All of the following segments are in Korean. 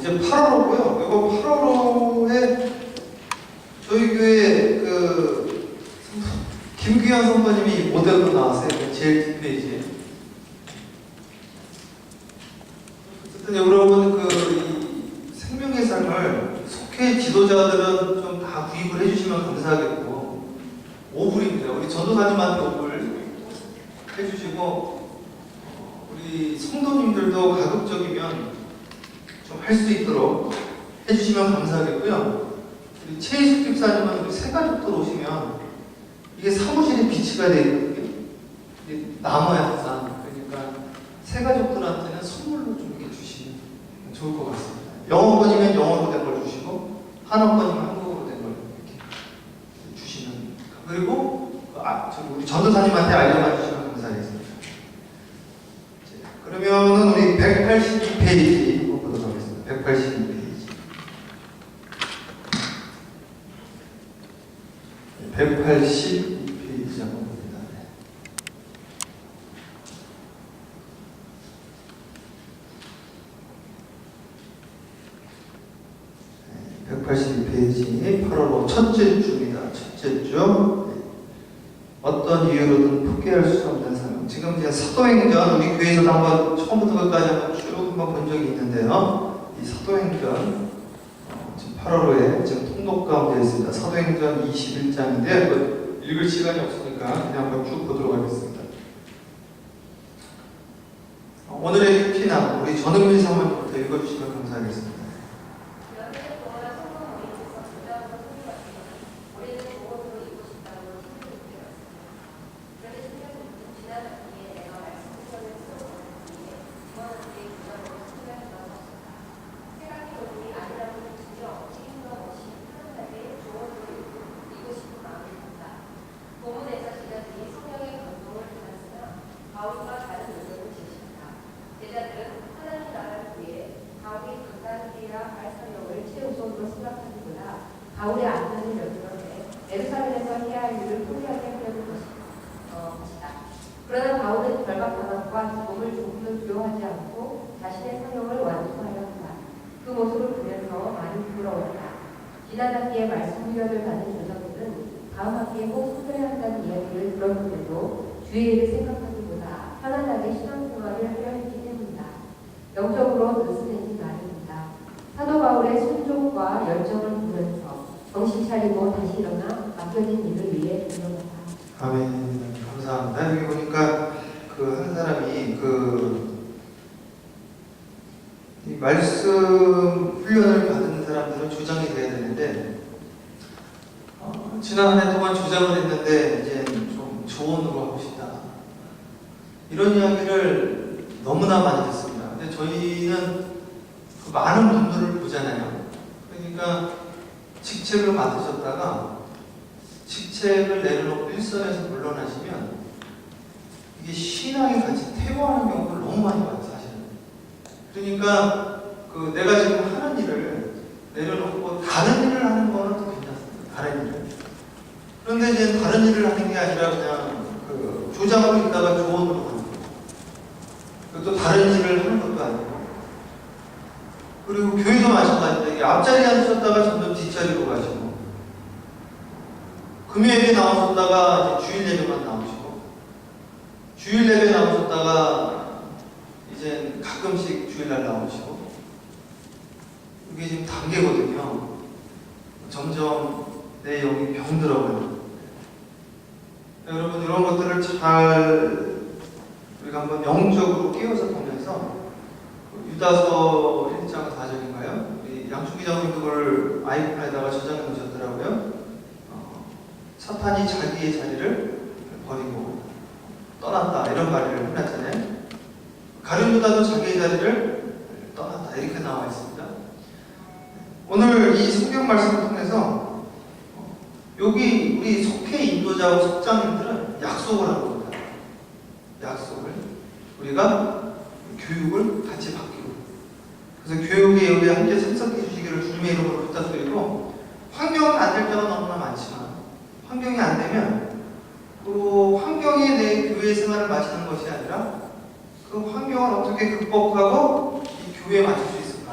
이제 8월호고요. 이거 8월호에 저희 교회 그 김규현 선배님이 모델로 나왔어요. 그 제일 뒷페이지에. 어쨌든 여러분 그이 생명의 삶을 속해 지도자들은 좀 다 구입을 해주시면 감사하겠고 5불입니다. 우리 전도사님한테 5불 해주시고 어, 우리 성도님들도 가급적이면 좀 할 수 있도록 해주시면 감사하겠고요. 우리 최희숙 집사님은 우리 새 가족들 오시면 이게 사무실에 비치가. 이게 남아야 항상. 그러니까 새 가족들한테는 선물로 좀 이렇게 주시면 좋을 것 같습니다. 영어권이면 영어로 된 걸 주시고 한어권이면 한국어로 된 걸 이렇게 주시면 그리고 아, 저기 우리 전도사님한테 알려만 주시면 감사하겠습니다. 이제 그러면은 우리 182페이지 보도록 하겠습니다. 182페이지. 182페이지 한번 봅니다. 네. 네, 182페이지 8월 첫째 주입니다. 첫째 주. 네. 어떤 이유로든 포기할 수 없는 삶. 지금 이제 사도행전 우리 교회에서도 한번 처음부터 끝까지 한번 쭉 한번 본 적이 있는데요. 이 사도행전 어, 지금 8월호에 통독 가운데 있습니다. 사도행전 21장인데 그 읽을 시간이 없으니까 그냥 한번 쭉 보도록 하겠습니다. 어, 오늘의 피나 우리 전은미 사모님부터 읽어주시면 감사하겠습니다. 연애 동안 성공 모임에서 부담으로 소리였지만 올해는 보험으로 입고 싶다고 힘을 느꼈습니다. 그런데 신명부터 지난 학기에 내가 말씀 시간을 풀어보았기에 부모한테 부담으로 소리가 들어섰다. 생각이 오니 아니라고 전혀 책임감 없이 편안하게 조언으로 입고 싶은 마음이 든다. 본문에서 제자들이 성령의 감동을 받았으나 바울과 다른 의견을 제시한다. 일을. 그러나 바울은 결박 방학과 기쁨을 조금도 두려워하지 않고 자신의 사명을 완수하려 한다. 그 모습을 보면서 많이 부러웠다. 지난 학기에 말씀 훈련을 받은 조정들은 다음 학기에 꼭 소개해야 한다는 이야기를 들었는데도 주의를 생각하기보다 편안하게 신앙생활을 하려 했기 때문이다. 영적으로 느슨해진 말입니다. 바울의 순종과 열정을 보면서 정신 차리고 다시 일어나 맡겨진 일을 위해 일어났다. 아멘. 감사합니다. 여기 보니까 그 한 사람이 그이 말씀 훈련을 받은 사람들은 조장이 돼야 되는데 어, 지난 한 해 동안 조장을 했는데 이제 좀 조언으로 하고 싶다. 이런 이야기를 너무나 많이 듣습니다. 근데 저희는 그 많은 분들을 보잖아요. 그러니까 직책을 맡으셨다가 직책을 내려놓고 일선에서 물러나시면 이게 신앙이 같이 퇴보하는 경우를 너무 많이 봐요, 사실은. 그러니까 그 내가 지금 하는 일을 내려놓고 다른 일을 하는 거는 또 괜찮습니다. 다른 일을. 그런데 이제 다른 일을 하는 게 아니라 그냥 그 조장으로 있다가 조언으로 하는 거. 그리고 또 다른 일을 하는 것도 아니고. 그리고 교회도. 이게 앞자리에 앉으셨다가 점점 뒷자리로 가시고. 금요일에 나오셨다가 주일 예배만 나오시고 주일 예배 나오셨다가 이제 가끔씩 주일날 나오시고 이게 지금 단계거든요. 점점 내 영이 병들어가요. 여러분 이런 것들을 잘 우리가 한번 영적으로 깨워서 보면서 그 유다서 1장 4절인가요? 우리 양충 기자님 그걸 아이폰에다가 저장해 놓으셨더라고요. 어, 사탄이 자기의 자리를 버리고 떠났다 이런 말을 해놨잖아요. 가룟 유다도 자기의 자리를 떠났다 이렇게 나와 있습니다. 오늘 이 성경 말씀을 통해서 어, 여기 우리 속해 인도자와 속장님들은 약속을 하는 겁니다. 약속을 우리가 교육을. 교육에 여기 함께 참석해 주시기를 주님의 이름으로 부탁드리고 환경은 안 될 때가 너무나 많지만 환경이 안 되면 그 환경이 내 교회 생활을 마치는 것이 아니라 그 환경을 어떻게 극복하고 이 교회에 맞출 수 있을까?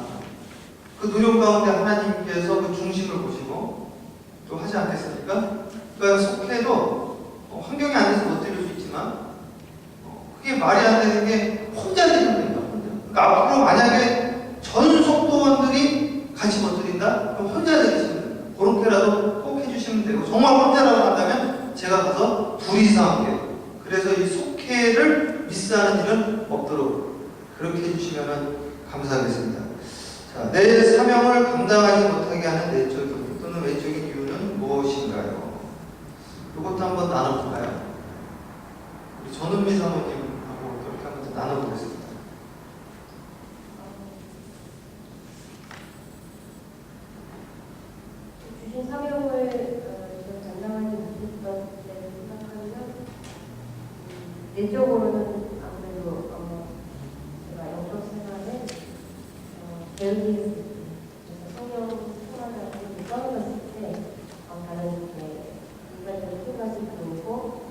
그 노력 가운데 하나님께서 그 중심을 보시고 또 하지 않겠습니까? 그러니까 속해도 어, 환경이 안 돼서 못 드릴 수 있지만 어, 그게 말이 안 되는 게 혼자 드리면 된다. 혼자. 그러니까 앞으로 만약에 전 속도원들이 같이 못 드린다? 그럼 혼자 드리시면 됩니다. 그렇게라도 꼭 해주시면 되고 정말 혼자라도 한다면 제가 가서 둘이서 함께 그래서 이 속회를 미스하는 일은 없도록 그렇게 해주시면 감사하겠습니다. 자, 내 사명을 감당하지 못하게 하는 내적인 또는 외적인 이유는 무엇인가요? 이것도 한번 나눠볼까요? 우리 전은미 사모님하고 그렇게 한번 더 나눠보겠습니다. 어, 음, 내적으로는 아무래도 어, 제가 영적 생활에 어, 배우기 그래서 성령 생활을 떠올렸을 때 어, 다른 이렇게 인간적인 생각이 들어오고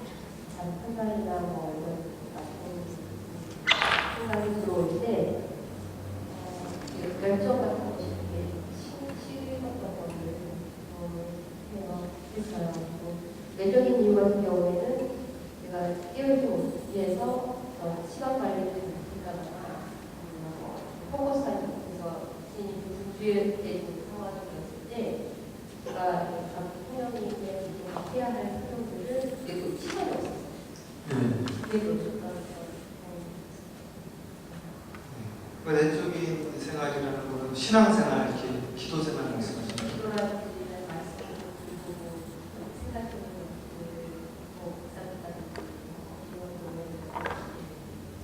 다른 판단이나 뭐 이런 나쁜 생각이 들어올 때 어, 이렇게 열정 같은 것이 되게 심심했던 것을 해요. 했어요. 또 내적인 이유 같은 경우에는 제가 깨우지 못해서 어, 시간 관리를 좀 못했다거나 아니면 뭐 포커스하지 못해서 신이 분주해진 상황이었을 때 제가 각 통역님께 해야 할 사정들을 그리고 시간이 없었어요. 그게. 그 내적인 생활이라는 것은 신앙생활, 말씀하시는 거죠? 돌아드리는 말씀을 듣고 생각하는 것들 뭐 쌓였다는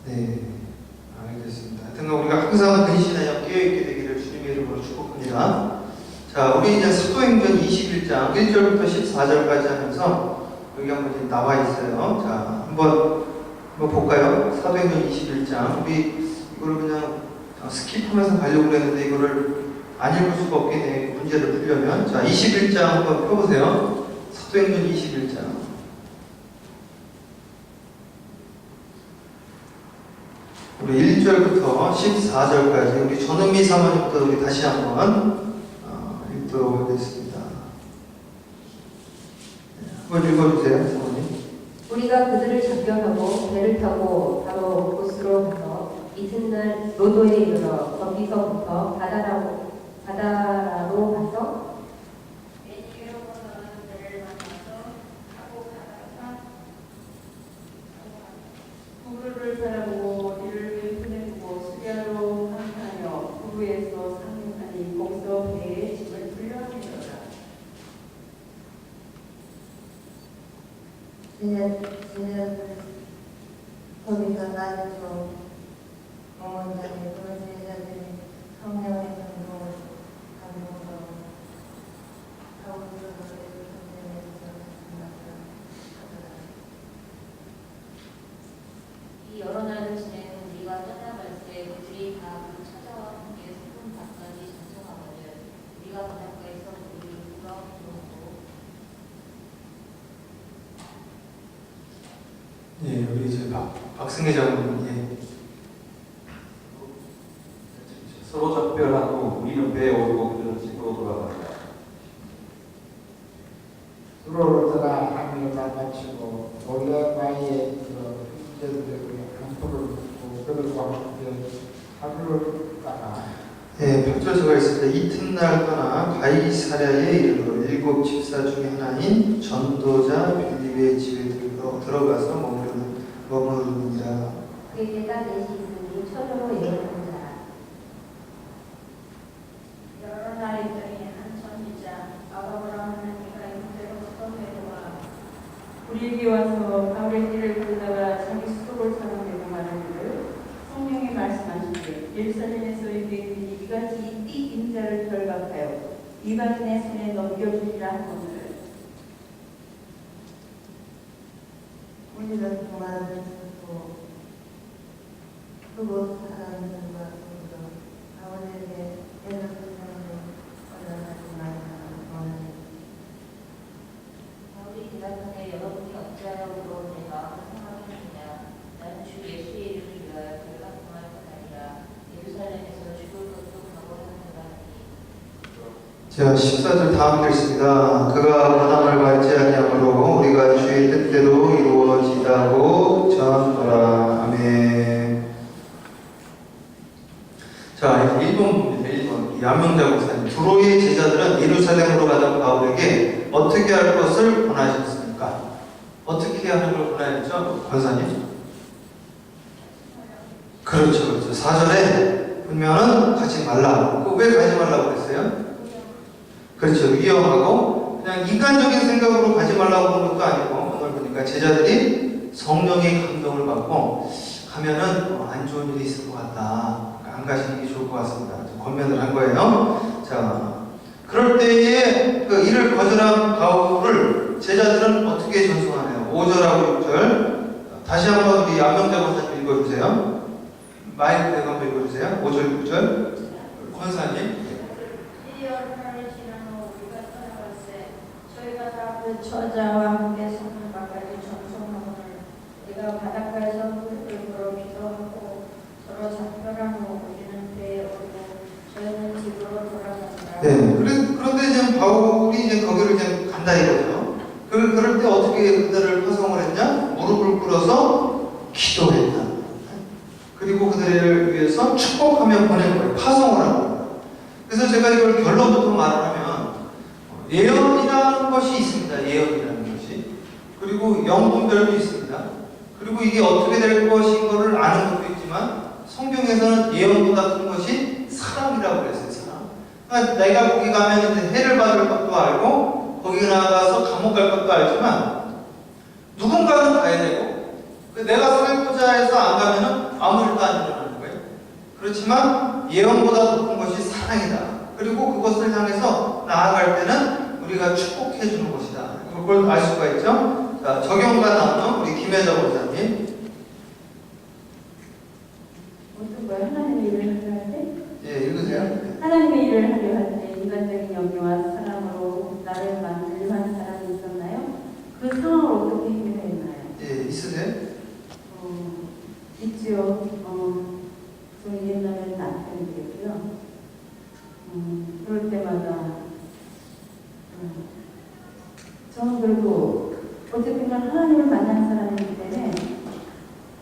네, 알겠습니다. 하여튼 우리가 항상 근신하여 깨어있게 되기를 주님의 이름으로 축복합니다. 자, 우리 이제 사도행전 21장 1절부터 14절까지 하면서 여기 한번 이제 나와 있어요. 자, 한번, 한번 볼까요? 사도행전 21장. 우리 이거를 그냥 스킵하면서 가려고 그랬는데 이거를 안 읽을 수가 없겠네. 문제를 풀려면. 자, 21장 한번 펴보세요. 사도행전 21장. 우리 1절부터 14절까지 우리 전은미 사모님부터 우리 다시 한번 어, 읽도록 하겠습니다. 네, 한번 읽어주세요, 사모님. 우리가 그들을 잡견하고 배를 타고 바로 곳으로 가서 이튿날 로도에 이르러 거기서부터 바다라로 바다라로 가서 부부를 바라보고 이를 보내고 수리하러 항하여 부부에서 상륙하니 거기서 배의 짐을 풀려하니라. 지는 지는 거기서 나죠. 어머니들이 그러시자들이 성령의 눈으로 감동하고 하우스로 선생님께서 이 여러 날을 지낸 우리가 떠나갈 때 그들이 다그 찾아와 함께 소금 밭까지 전송하거늘 우리가 바닷가에서 우리 돌아오고 예, 우리 이제 박, 박승혜 장로님. 예. 서로 작별한 후 우리는 배에 오르고 그들은 집으로 돌아간다. 항해를 다 마치고 몰래바위에 그 형제들에게 강포를 묻고 그들과 함께 하루를 따라 예, 8절서가 있습니다. 이튿날 떠나 가이사랴에 이르러 일곱 집사 중에 하나인 전도자 빌립의 집에 들어, 들어가서 머무르는, 머무르니라. 그에게 딱 넷이 있으니 처녀로 예언한 자라 여러 날이 있더니 한 선지자 하는 이가 형제로 서내려와 우리에게 와서 바울의 길을 걷다가 자기 수족을 사랑내고 말하기를 성령이 말씀하시되 예루살렘에서 유대인들이 이같이 이 인자를 결박하여 이방인의 손에 넘겨주리라 하거늘 우리는 동안을 듣고 그곳 사람들과 더불어 아버지에게 예루살렘으로 올라가지 말라 원하니 바울이 대답하되 여러분이 어찌하여 물어 내 마음을 상하겠느냐 나는 주 예수의 이름을 위하여 결박당할 것 아니라 예루살렘에서 죽을 것도 각오하는 자라니 자, 14절 다 함께 읽습니다. 그가 원함을 받지 아니하므로 우리가 주의 뜻대로 이루어지다고 전하라. 아멘. 자, 1번 봅니다. 1번. 양명자 목사님. 두로의 제자들은 예루살렘으로 가던 바울에게 어떻게 할 것을 권하셨습니까? 어떻게 하는 걸 권하였죠? 권사님? 그렇죠, 그렇죠. 4절에 보면은 가지 말라. 그왜 가지 말라고 그랬어요? 그렇죠. 위험하고 그냥 인간적인 생각으로 가지 말라고 하는 것도 아니고 오늘 보니까 제자들이 성령의 감동을 받고 가면은 어, 안 좋은 일이 있을 것 같다. 그러니까 안 가시는 게 좋을 것 같습니다. 좀 권면을 한 거예요. 자, 그럴 때에 그 이를 거절한 바울을 제자들은 어떻게 전송하나요? 5절하고 6절 다시 한번 우리 양명자 권사님 읽어주세요. 마이크 대고 한번 읽어주세요. 5절, 6절 권사님. 이 연단을 지난 후 우리가 떠나갈새 저희가 다 그 처자와 함께 성문 밖까지 전송하거늘 우리가 바닷가에서 무릎을 꿇어 기도하고 서로 작별하고 우리는 배에 오르고 저희는 집으로 돌아간다. 네. 그래- 그런데 지금 바울이 이제 거기를 이제 간다 이거죠. 그, 그럴 때 어떻게 그들을 파송을 했냐? 무릎을 꿇어서 기도했다. 그리고 그들을 위해서 축복하며 보낸 거예요. 파송을 한 거예요. 그래서 제가 이걸 결론부터 말을 하면 어, 예언이라는 것이 있습니다. 예언이라는 것이. 그리고 영분별도 있습니다. 그리고 이게 어떻게 될 것인 거를 아는 것도 있지만 성경에서는 예언보다 큰 것이 사랑이라고 그랬어요. 사랑. 그러니까 내가 거기 가면 해를 받을 것도 알고 거기 나가서 감옥 갈 것도 알지만 누군가는 가야 되고 그 내가 살고자 해서 안 가면은 아무 일도 안 일어나는 거예요. 그렇지만 예언보다 더 큰 것이 사랑이다. 그리고 그것을 향해서 나아갈 때는 우리가 축복해 주는 것이다. 그걸 알 수가 있죠. 자, 적용과 나오는 우리 김혜자 원사님. 어떤 거야? 하나님의 일을 하려 할 때? 예, 읽으세요. 하나님의 일을 하려 할 때 인간적인 영리와 사랑으로 나를 만들려 한 사람이 있었나요? 그 상황을 어떻게 해결했나요? 예, 있으세요? 어, 있지요. 어, 저희 옛날에 남편이겠고요. 음, 그럴 때마다 음, 저는 그래도 어쨌든 하나님을 만난 사람이기 때문에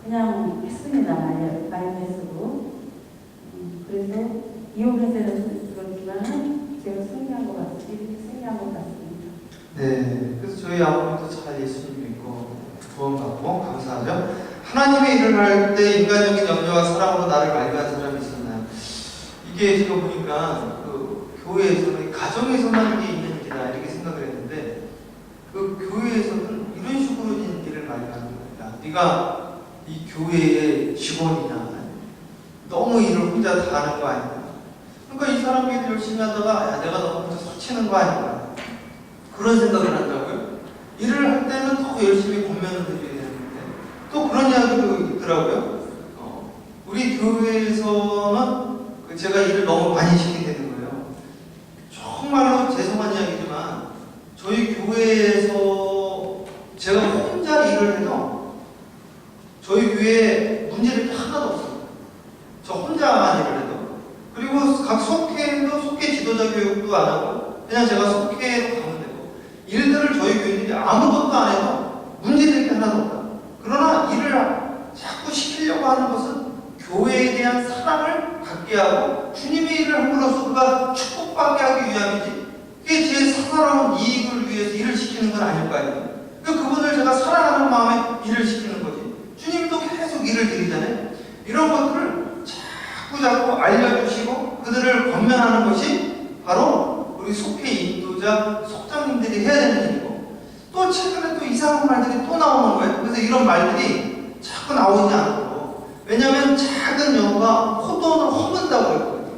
그냥 했습니다. 말, 말도 쓰고. 음, 그래서 이혼해서는 그렇지만 제가 승리한 것 같습니다. 승리한 것 같습니다. 네, 그래서 저희 아버지도 잘 예수님 믿고 구원받고 감사하죠. 하나님의 일을 할 때 인간적인 염려와 사랑으로 나를 발견한 사람이 있었나요? 이게 제가 보니까 그 교회에서는 가정에서만 이게 있는 일이다 이렇게 생각을 했는데 그 교회에서는 이런 식으로 인 일을 많이 하는 겁니다. 네가 이 교회의 직원이냐 너무 일을 혼자 다 거 아니야? 그러니까 이 사람이 일 열심히 하다가 야, 내가 너무 서치는 거 아닌가? 그런 생각을 한다고요? 일을 할 때는 더 열심히 권면을 드려야 되는데 또 그런 이야기도 있더라고요. 어, 우리 교회에서는 그 제가 일을 너무 많이 시키게 되는 거예요. 정말로 죄송한 이야기지만 저희 교회에서 제가 혼자 일을 해도 저희 교회에 문제될 게 하나도 없어요. 저 혼자만 일을 해도 그리고 각 속회도 속회 지도자 교육도 안 하고 그냥 제가 속회로 가면 되고 일들을 저희 교인들이 아무것도 안 해도 문제될 게 하나도 없다. 그러나 일을 자꾸 시키려고 하는 것은 교회에 대한 사랑을 갖게 하고 주님의 일을 함으로써 그가 축복받게 하기 위함이지 그게 제 사사로운 이익을 위해서 일을 시키는 건 아닐 거 아니에요. 그러니까 그분을 제가 사랑하는 마음에 일을 시키는 거지. 주님도 계속 일을 드리잖아요. 이런 것들을 자꾸 자꾸 알려주시고 그들을 권면하는 것이 바로 우리 속회 인도자 속장님들이 해야 되는 일이고 또 최근에 또 이상한 말들이 또 나오는 거예요. 그래서 이런 말들이 자꾸 나오지 않고 왜냐하면 작은 여우가 포도원을 허문다고 했거든요.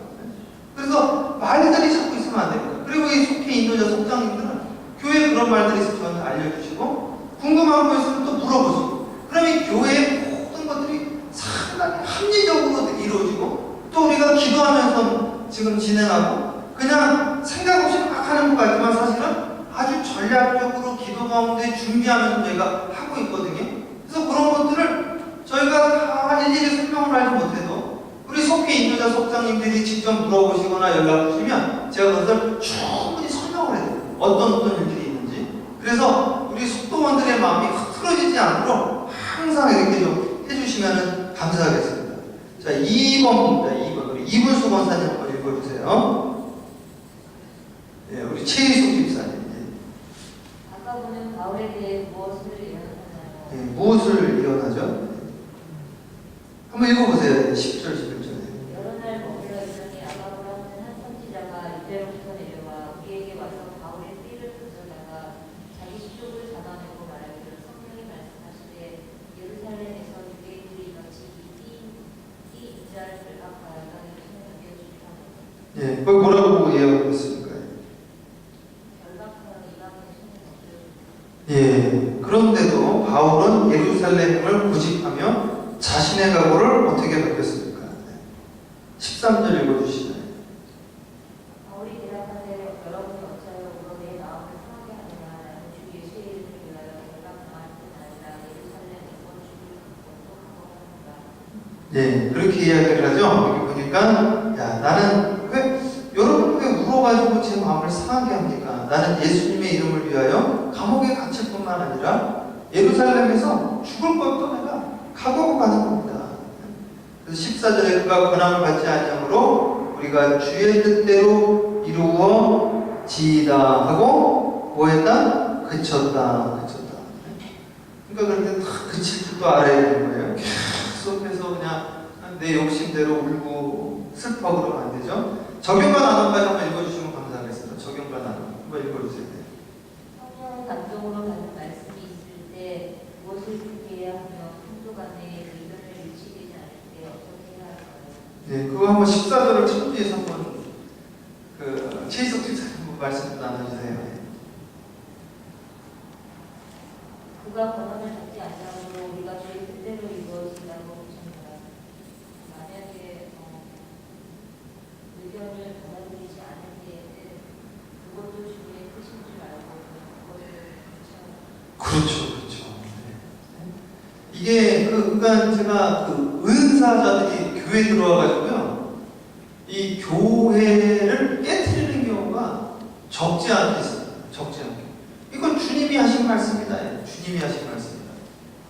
그래서 말들이 자꾸 있으면 안 됩니다. 그리고 이 속회 인도자 속장님들은 교회에 그런 말들이 있으면 저한테 알려주시고 궁금한 거 있으면 또 물어보시고 이 교회의 모든 것들이 상당히 합리적으로 또 우리가 기도하면서 지금 진행하고 그냥 생각 없이 막 하는 것 같지만 사실은 아주 전략적으로 기도 가운데 준비하면서 저희가 하고 있거든요. 그래서 그런 것들을 저희가 다 일일이 설명을 하지 못해도 우리 속해 인도자 속장님들이 직접 물어보시거나 연락 주시면 제가 그것을 충분히 설명을 해요. 어떤 어떤 일들이 있는지. 그래서 우리 속도원들의 마음이 흐트러지지 않도록 항상 이렇게 좀 해주시면 감사하겠습니다. 자, 2번입니다. 2번. 우리 이분수 권사님 한번 읽어주세요. 예, 우리 최희숙 집사님. 아까 보는 바울에 대해 무엇을 예, 예언하나요? 무엇을 일어나죠? 한번 읽어보세요. 10절, 11절에. 여러 날 머물러 있더니 아가보라는 한 선지자가 이대로부터 내려와 우리에게 와서 바울의 띠를 붙여다가 자기 수족을 잡아내고 말하기를 성령이 말씀하시되 예루살렘에서 유대인들이 마치 이띠 인자를 결박하여 땅에 손에 넘겨주리라 예, 거기 뭐라고 있습니까? 이방의 손에 넘겨주리라 예, 그런데도 바울은 예루살렘을 고집하며 자신의 각오를 어떻게 밝혔습니까? 13절 읽어주시나요? 바울이 대답하되 여러분이 어찌하여 물어 내 마음을 상하게 하느냐 나는 주 예수의 이름을 위하여 결박당할 뿐 아니라 예루살렘 이권 주를 권속하고 합니다 예, 그렇게 이야기를 하죠. 보니까, 야, 나는 가지고 제 마음을 상하게 합니까? 나는 예수님의 이름을 위하여 감옥에 갇힐 뿐만 아니라 예루살렘에서 죽을 것도 내가 각오하고 가는 겁니다. 그래서 14절에 그가 권함을 받지 아니하므로 우리가 주의 뜻대로 이루어 지이다 하고 뭐했다? 그쳤다. 그쳤다. 그러니까 그런데 다 그칠 줄도 알아야 되는 거예요. 계속해서 그냥 내 욕심대로 울고 슬퍼 그러면 안 되죠. 적용과 나눔까지 한번 읽어주시면 감사하겠습니다. 적용과 나눔 한번 읽어주세요. 성령 감동으로 받는 말씀이 있을 때 무엇을 해야 하며 성도 간에 의견을 일치되지 않을 때 어떻게 해야 할까요? 네, 그거 한번 14절을 참조해서 한번 그 최희석 집사님 한번 말씀 좀 나눠주세요. 그가 권한을 받지 않으므로 우리가 주의 뜻대로 이루어진다고 보십니다. 만약에 어, 의견을 받아들이지 않을 때에는 그것도 주의 뜻인 줄 알고 그것을 그렇죠, 그렇죠. 네. 이게 그 그러니까 제가 그 은사자들이 교회 들어와가지고요, 이 교회를 깨트리는 경우가 적지 않게 있어요. 적지 않게. 이건 주님이 하신 말씀이다. 예, 주님이 하신 말씀이다.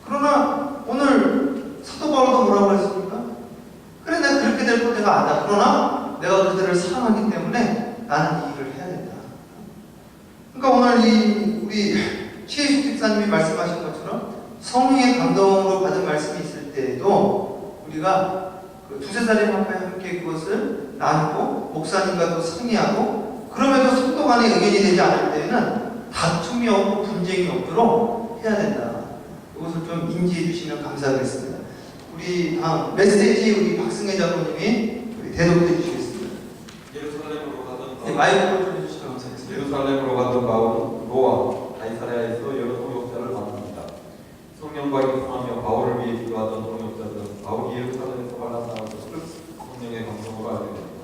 그러나 오늘 사도 바울도 뭐라고 했습니까? 그래 내가 그렇게 될거 내가 안다. 그러나 내가 그들을 사랑하기 때문에 나는 이 일을 해야 된다. 그러니까 오늘 이 우리 최희숙 집사님이 말씀하신 것처럼 성령의 감동으로 받은 말씀이 있을 때에도 우리가 앞에 함께 그것을 나누고 목사님과 또 상의하고 그럼에도 성도 간의 의견이 되지 않을 때에는 다툼이 없고 분쟁이 없도록 해야 된다. 이것을 좀 인지해 주시면 감사하겠습니다. 우리 다음 메시지 우리 박승혜 장로님이 우리 대독해 주시겠습니다. 예루살렘으로 가던 네, 바울- 마이크로 좀 해주시면 감사하겠습니다. 예루살렘으로 가던 바울은 로와 가이사랴에서 여러 동역자를 만납니다. 성령과 교통하며 바울을 위해 기도하던 동역자들은 바울이 것을 알게 됩니다.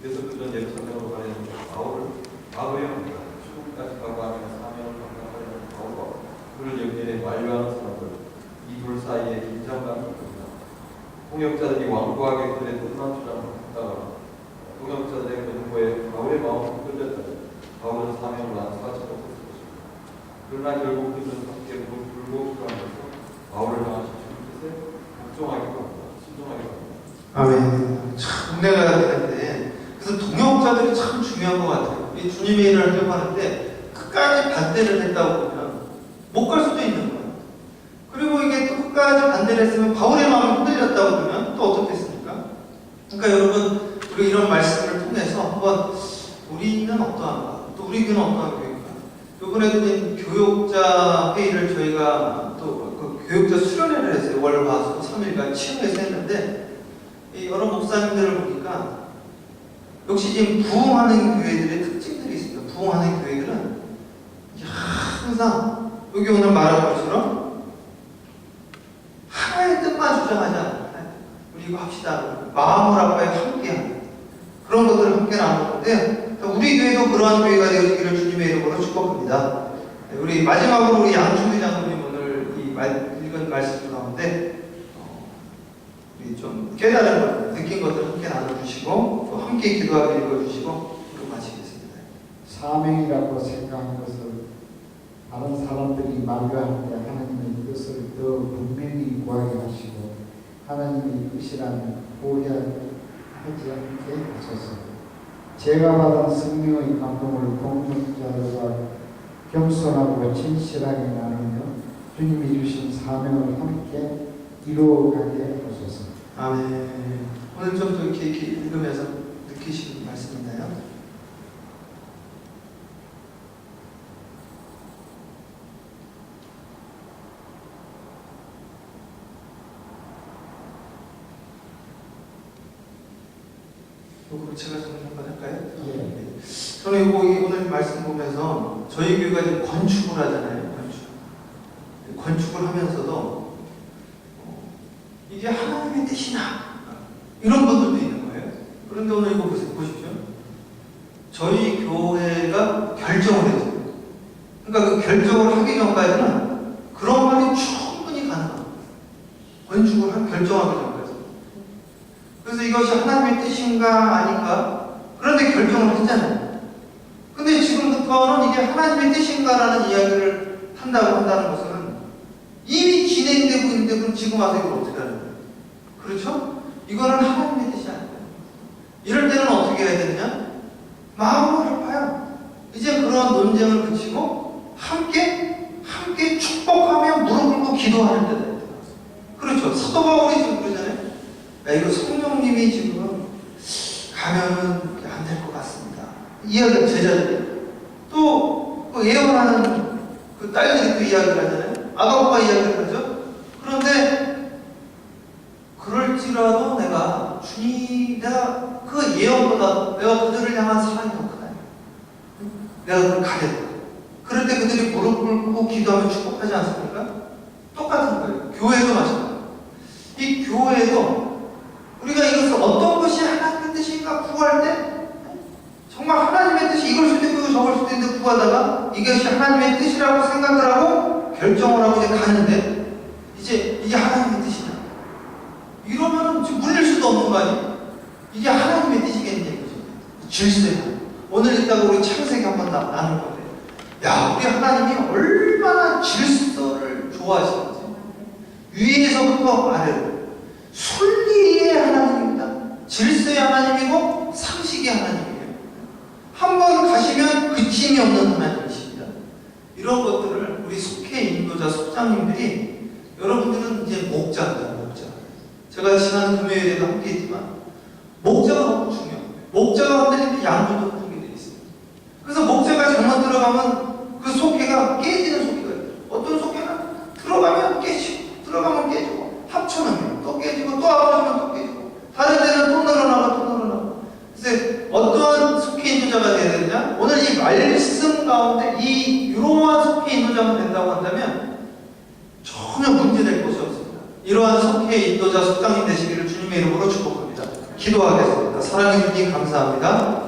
그래서 그들은 예루살렘으로 가려는 바울을 막으려 합니다. 출국까지 가고 하며 사명을 감당하려는 바울과 그를 연결해 만류하는 사람들 이둘 사이에 긴장감이 있습니다. 동역자들이 완고하게 그들의 뜻만 주장하다가 동역자들의 권고에 바울의 마음이 끌렸다. 바울은 사명을 안수하지 못했을 것입니다. 그러나 결국 그들은 함께 불고 들어가면서 바울을 향하신 주님 뜻에 복종하기로 합니다. 순종하기로 합니다. 아멘. 참 은혜가 되는데 그래서 동역자들이 참 중요한 것 같아요. 이 주님의 일을 하려고 하는데 끝까지 반대를 했다고 보면 못 갈 수도 있는 거예요. 그리고 이게 또 끝까지 반대를 했으면 바울의 마음이 흔들렸다고 보면 또 어떻겠습니까? 그러니까 여러분 우리 이런 말씀을 통해서 한번 우리는 어떠한가? 또 우리 교는 어떠한 교회인가? 이번에도 이 교육자 회의를 저희가 또 그 교육자 수련회를 했어요. 월, 화, 수 3일간 치유해서 했는데 이 여러 목사님들을 보니까 역시 지금 부흥하는 교회들의 특징들이 있습니다. 부흥하는 교회들은 항상 여기 오늘 말한 것처럼 하나의 뜻만 주장하지 않아요. 우리 이거 합시다. 마음을 아파에 함께하는 그런 것들을 함께 나누는데 우리 교회도 그러한 교회가 되어지기를 주님의 이름으로 축복합니다. 네, 우리 마지막으로 우리 양충희 장로님 오늘 이 말, 읽은 말씀 가운데 어, 우리 우리 좀 깨달은 것, 느낀 것들 함께 나눠주시고 또 함께 기도하게 읽어주시고 그리고 마치겠습니다. 사명이라고 생각한 것을 다른 사람들이 만류할 때 하나님의 이것을 더 분명히 구하게 하시고 하나님의 뜻이라면 포기하지 않게 하소서. 제가 받은 성령의 감동을 동역자들과 겸손하고 진실하게 나누며 주님이 주신 사명을 함께 이루어가게 하소서. 아멘. 오늘 좀 더 이렇게, 이렇게 읽으면서 느끼시는 말씀 있나요? 요거 제가 좀 한번 할까요? 예. 저는 이거 이 오늘 말씀 보면서 저희 교회가 지금 건축을 하잖아요. 건축. 건축을 하면서도 어, 이게 하나님의 뜻이냐 이런 분들도 있는 거예요. 그런데 오늘 이거 보세요. 보십시오. 저희 교회가 결정을 했어요. 그러니까 그 결정을 하기 전까지는 그런 말이 충분히 가능합니다. 한 결정하기 전까지. 그래서 이것이 하나님의 뜻인가 아닌가 그런데 결정을 했잖아요. 근데 지금부터는 이게 하나님의 뜻인가라는 이야기를 한다고 한다는 것은 이미 진행되고 있는데 그럼 지금 와서 이걸 어떻게 하는 거예요? 그렇죠? 이거는 하나님의 뜻이 아니에요. 이럴 때는 어떻게 해야 되느냐? 마음을 합하여 이제 그런 논쟁을 그치고 함께 함께 축복하며 무릎 꿇고 기도하는 때다. 그렇죠. 사도 바울이 지금 그러잖아요. 야, 이거 성령님이 지금 가면은 안 될 것 같습니다. 이야기 제자들이 또그 예언하는 그 딸들이 또 이야기를 하잖아요. 아가오가 이야기를 하죠. 그런데 그럴지라도 내가 주님 내가 그 예언보다 내가 그들을 향한 사랑이 더 크다. 내가 그걸 가겠다. 그럴 때 그들이 무릎 꿇고 기도하면 축복하지 않습니까? 똑같은 거예요. 교회도 마찬가지예요. 이 교회도 우리가 이것을 어떤 것이 하나님의 뜻인가 구할 때 정말 하나님의 뜻이 이걸 수도 있고 저걸 수도 있는데 구하다가 이것이 하나님의 뜻이라고 생각을 하고 결정을 하고 이제 가는데 이제 이게 하나님의 뜻이냐 이러면은 지금 물릴 수도 없는 거 아니에요? 이게 하나님의 뜻이겠냐 이거죠 질서야 오늘 이따가 우리 창세기 한번 나, 나눌 건데 야 우리 하나님이 얼마나 질서를 좋아하시는지 위에서부터 아래로 순리의 하나님입니다. 질서의 하나님이고 상식의 하나님이에요. 한 번 가시면 그침이 없는 하나님이십니다. 이런 것들을 우리 속해 인도자 속장님들이 여러분들은 이제 목자입니다. 목자. 제가 지난 금요일에도 함께 했지만 목자가 너무. 목자가 흔들리면 양분도 흔들리게 돼 있어요. 그래서 목자가 잘못 들어가면 그 속해가 깨지는 속해가 있어요. 어떤 속해는 들어가면 깨지고 들어가면 깨지고 합쳐놓으면 또 깨지고 또 합쳐놓으면 또 깨지고. 다른 데는 또 늘어나고 또 늘어나고. 그래서 어떠한 속해 인도자가 돼야 되느냐? 오늘 이 말씀 가운데 이 이러한 속해 인도자가 된다고 한다면 전혀 문제될 것이 없습니다. 이러한 속해 인도자 속당님 되시기를 주님의 이름으로 축복합니다. 기도하겠습니다 사랑해 주님 감사합니다